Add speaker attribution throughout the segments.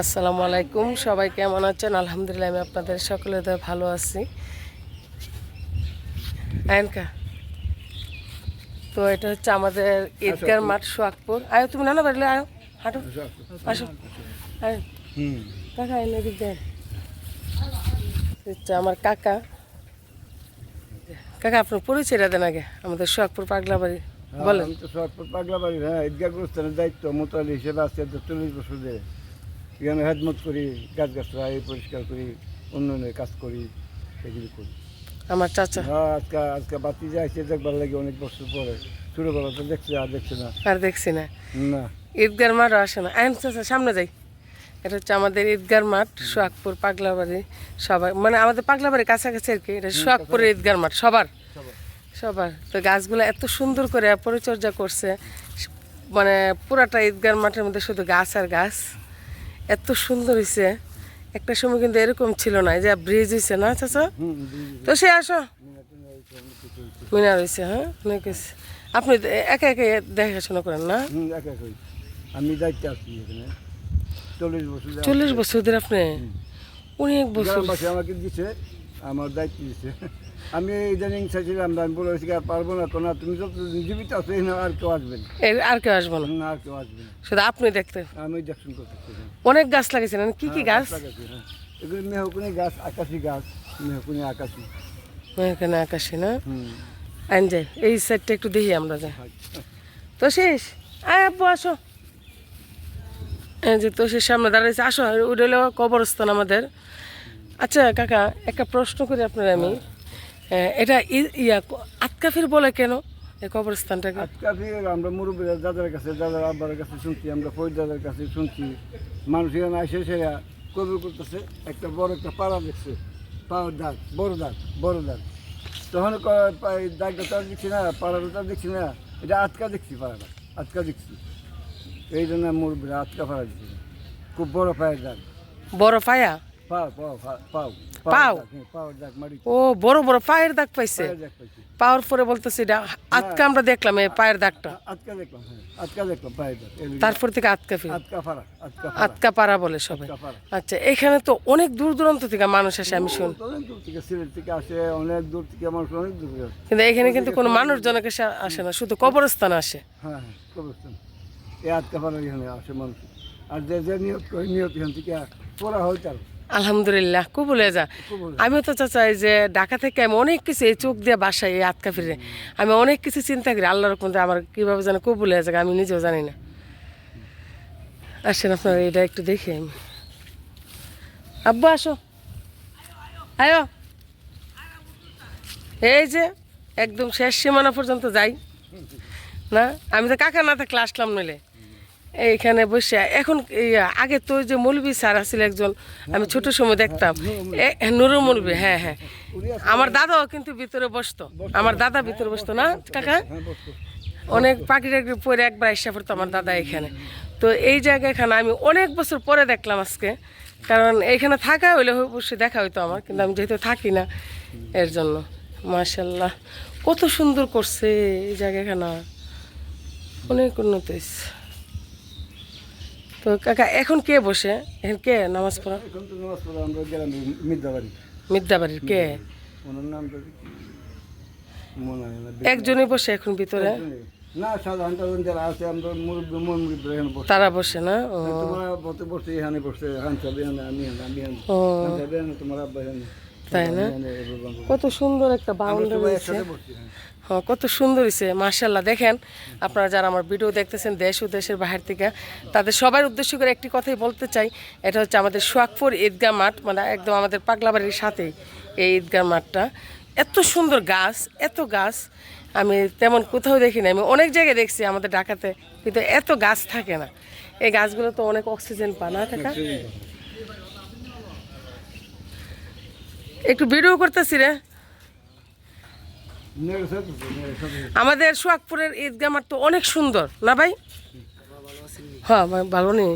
Speaker 1: আসসালামু আলাইকুম। সবাই কেমন আছেন? আলহামদুলিল্লাহ আমি আপনাদের সকলের দয়ে ভালো আছি। আয়নকা তো এটা হচ্ছে আমাদের ঈদগার মাঠ সোয়াকপুর আয়ো তুমি নানা বাড়লে আয়ো হাঁটো আসো। কাকা এনে এদিক দেন। হচ্ছে আমার কাকা। কাকা আপনার পরিচয়টা দেন আগে আমাদের সোয়াকপুর পাগলা বাড়ি। বলেন।
Speaker 2: আমি তো সরপুর পাগলা বাড়ি হ্যাঁ ঈদগাহ গুরুস্থানের দায়িত্ব মোতালি হিসেবে আছে চল্লিশ বছর ধরে। এখানে হেদমত করি গাছ গাছরা পরিষ্কার করি উন্নয়নের কাজ করি এগুলি করি।
Speaker 1: আমার চাচা।
Speaker 2: হ্যাঁ আজকে আজকে বাতি যাইছে দেখবার লাগে অনেক বছর পরে। ছোটোবেলা তো দেখছে আর দেখছে না।
Speaker 1: আর দেখছি না।
Speaker 2: না।
Speaker 1: ঈদগার মাঠও আসে না। আইন চাচা সামনে যাই। এটা হচ্ছে আমাদের ঈদগার মাঠ সোহাগপুর পাগলাবাড়ি সবার মানে আমাদের পাগলাবাড়ির কাছাকাছি আর কি। এটা সোহাগপুরের ঈদগার মাঠ সবার। সবার। তো গাছগুলো এত সুন্দর করে পরিচর্যা করছে। মানে পুরাটা ঈদগার মাঠের মধ্যে শুধু গাছ আর গাছ। এত সুন্দর হয়েছে একটা সময় কিন্তু এরকম ছিল না যে ব্রিজ হয়েছে না চাচা। তো সে আসো। মিনার হয়েছে হ্যাঁ? অনেক হয়েছে আপনি একে একা দেখাশোনা করেন না?
Speaker 2: আমি দায়িত্ব আছি এখানে। চল্লিশ বছর ধরে
Speaker 1: চল্লিশ বছর ধরে আপনি? অনেক বছর।
Speaker 2: আমাকে দিছে। আমার দায়িত্ব দিছে। আমি ইদানিং চাইছিলাম আমি বলে হয়েছি আর পারব না তো না তুমি যত জীবিত আছো এই না আর কেউ আসবে
Speaker 1: আর কেউ আসব না?
Speaker 2: আর কেউ আসবে
Speaker 1: শুধু আপনি দেখতে?
Speaker 2: আমি দেখুন করতেছি
Speaker 1: অনেক গাছ লাগিয়েছেন কি কি গাছ?
Speaker 2: এগুলি মেহকুনি গাছ আকাশি গাছ মেহকুনি আকাশি।
Speaker 1: এখানে আকাশে না? যাই এই সাইডটা একটু দেখি আমরা যাই। তো শেষ? আয় আব্বু আসো। যে তো সে সামনে দাঁড়িয়েছে আসো ওটা হলো কবরস্থান আমাদের। আচ্ছা কাকা একটা প্রশ্ন করি আপনার আমি। এটা ইয়া আতকাফির বলে কেন এই কবরস্থানটাকে?
Speaker 2: আমরা মুরব্বীরা দাদার কাছে দাদার আব্বার কাছে শুনছি আমরা দাদার কাছে শুনছি মানুষ এখানে আসে সেরা কবি করতেছে একটা বড় একটা পাড়া দেখছে। পাওয়ার দাগ বড় দাগ বড় দাগ। তখন দাগটা দেখছি না পাড়াটা দেখছি না এটা আটকা দেখছি পাড়াটা আটকা দেখছি। এই জন্য মুরব্বীরা আটকা পাড়া দিচ্ছে। খুব বড় পায়ের দাগ।
Speaker 1: বড় পায়া?
Speaker 2: পাও
Speaker 1: ও বড় বড় পায়ের দাগ পাইছে? পাওয়ার পরে বলতেছি এটা আজকে আমরা দেখলাম এই পায়ের দাগটা।
Speaker 2: দেখলাম হ্যাঁ দেখলাম পায়ের দাগ
Speaker 1: তারপর থেকে
Speaker 2: পাড়া পাড়া
Speaker 1: বলে সবাই আচ্ছা এখানে তো অনেক দূর দূরান্ত থেকে মানুষ আসে আমি শুন
Speaker 2: অনেক দূর থেকে মানুষ অনেক দূর
Speaker 1: কিন্তু এখানে কিন্তু কোনো মানুষজনক এসে আসে না শুধু কবরস্থান আসে।
Speaker 2: হ্যাঁ হ্যাঁ কবরস্থান। এই আটকা পাড়া এখানে আসে মানুষ। আর যে যে নিয়ত নিয়ত এখান থেকে পড়া হয় তার।
Speaker 1: আলহামদুলিল্লাহ কবুলে যা। আমিও তো চাচাই যে ঢাকা থেকে আমি অনেক কিছু এই চোখ দিয়ে বাসায় এই আটকা ফিরে। আমি অনেক কিছু চিন্তা করি আল্লাহর কোনটা আমার কীভাবে যেন কবুলে যায় আমি নিজেও জানি না। আসেন আপনার এটা একটু দেখি আমি। আব্বু আসো। আয়ো। এই যে একদম শেষ সীমানা পর্যন্ত যাই। না? আমি তো কাকা না থাকলে আসলাম নইলে। এইখানে বসে। এখন আগে তো যে মৌলবী স্যার আছিল একজন, আমি ছোট সময় দেখতাম। এ- নুরু মৌলবী হ্যাঁ হ্যাঁ। আমার দাদাও কিন্তু ভিতরে বসতো। আমার দাদা ভিতরে বসতো না, কাকা?
Speaker 2: হ্যাঁ
Speaker 1: অনেক পাখি টাকি পরে একবার এসে পড়তো আমার দাদা এখানে। তো এই জায়গা এখানে আমি অনেক বছর পরে দেখলাম আজকে। কারণ এখানে থাকা হইলে অবশ্যই দেখা হইতো আমার, কিন্তু আমি যেহেতু থাকি না, এর জন্য। মাশাল্লাহ কত সুন্দর করছে এই জায়গাখানা। অনেক উন্নত হয়েছে তো কাকা এখন কে বসে? এখন কে নামাজ পড়া?
Speaker 2: এখন তো নামাজ পড়া আমরা গেলাম মিদ্যাবাড়ি
Speaker 1: মিদ্যাবাড়ির কে?
Speaker 2: ওনার নাম
Speaker 1: একজনই বসে এখন ভিতরে?
Speaker 2: না সাধারণ সাধারণ যারা আছে আমরা মুরব্বী মুরব্বী এখানে বসে।
Speaker 1: তারা বসে না?
Speaker 2: তোমরা বসে এখানে বসে এখানে আমি এখানে আমি চাবি এখানে তোমার আব্বা এখানে।
Speaker 1: তাই না। কত সুন্দর একটা বাউন্ডারি
Speaker 2: বসছি হ্যাঁ।
Speaker 1: হ্যাঁ কত সুন্দর হয়েছে মার্শাল্লাহ দেখেন আপনারা যারা আমার ভিডিও দেখতেছেন দেশ ও দেশের বাহির থেকে তাদের সবার উদ্দেশ্য করে একটি কথাই বলতে চাই। এটা হচ্ছে আমাদের সোয়াকপুর ঈদগাহ মাঠ মানে একদম আমাদের পাগলাবাড়ির সাথেই এই ঈদগাহ মাঠটা। এত সুন্দর গাছ এত গাছ। আমি তেমন কোথাও দেখিনি আমি অনেক জায়গায় দেখছি আমাদের ঢাকাতে কিন্তু এত গাছ থাকে না। এই গাছগুলো তো অনেক অক্সিজেন পায় না কাকা একটু ভিডিও করতেছি রে। আমাদের সোহাগপুরের ঈদগাহ মাঠ তো অনেক সুন্দর। না ভাই? হ্যাঁ ভালো নেই।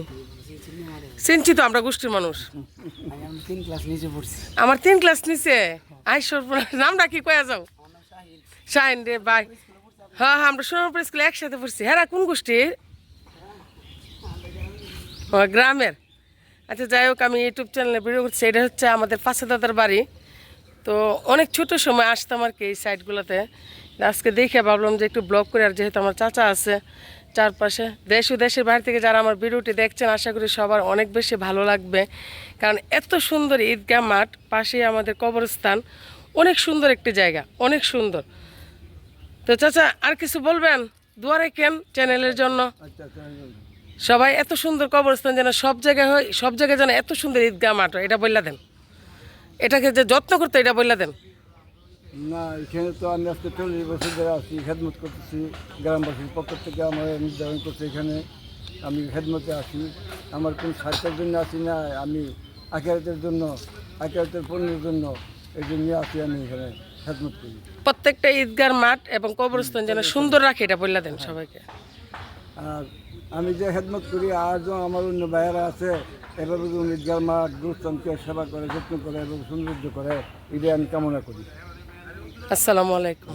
Speaker 1: চিনছি তো আমরা গোষ্ঠীর মানুষ। আমার তিন ক্লাস নিচে। আই নামটা কি কয়া যাও? শাইন রে ভাই। হ্যাঁ হ্যাঁ আমরা সোনারপুর স্কুলে একসাথে পড়ছি। হ্যাঁ কোন গোষ্ঠীর? ও গ্রামের। আচ্ছা যাই হোক, আমি ইউটিউব চ্যানেলে ভিডিও করছি। এটা হচ্ছে আমাদের পাশে দাদার বাড়ি। তো অনেক ছোট সময় আসতাম আর কি এই সাইডগুলোতে আজকে দেখে ভাবলাম যে একটু ব্লগ করে, আর যেহেতু আমার চাচা আছে চারপাশে, দেশ ও দেশের বাইরে থেকে যারা আমার ভিডিওটি দেখছেন, আশা করি সবার অনেক বেশি ভালো লাগবে। কারণ এত সুন্দর ঈদগাহ মাঠ, পাশেই আমাদের কবরস্থান। অনেক সুন্দর একটি জায়গা, অনেক সুন্দর। তো চাচা, আর কিছু বলবেন? দুয়ারে কেন চ্যানেলের জন্য।
Speaker 2: আচ্ছা
Speaker 1: সবাই এত সুন্দর কবরস্থান যেন সব জায়গায় হয় সব জায়গায় যেন এত সুন্দর ঈদগাহ মাঠ হয়, এটা বললা দেন। এটাকে যে যত্ন করতে এটা বললা দেন।
Speaker 2: না এখানে তো আমি আজকে চল্লিশ বছর ধরে আছি খেদমত করতেছি গ্রামবাসীর পক্ষ থেকে আমার নির্ধারণ করছে এখানে। আমি খেদমতে আসি আমার কোন স্বার্থের জন্য আসি না আমি আখেরাতের জন্য আখেরাতের পণ্যের জন্য এই জন্য আসি আমি এখানে খেদমত করি।
Speaker 1: প্রত্যেকটা ঈদগার মাঠ এবং কবরস্থান যেন সুন্দর রাখে এটা বললা দেন সবাইকে।
Speaker 2: আর আমি যে হেদমত করি, আজও আমার অন্য ভাইয়েরা আছে, এভাবে ঈদগার মাঠ গুরুস্থানকে সেবা করে, যত্ন করে এবং সৌন্দর্য করে ঈদে আমি কামনা করি।
Speaker 1: আসসালামু আলাইকুম।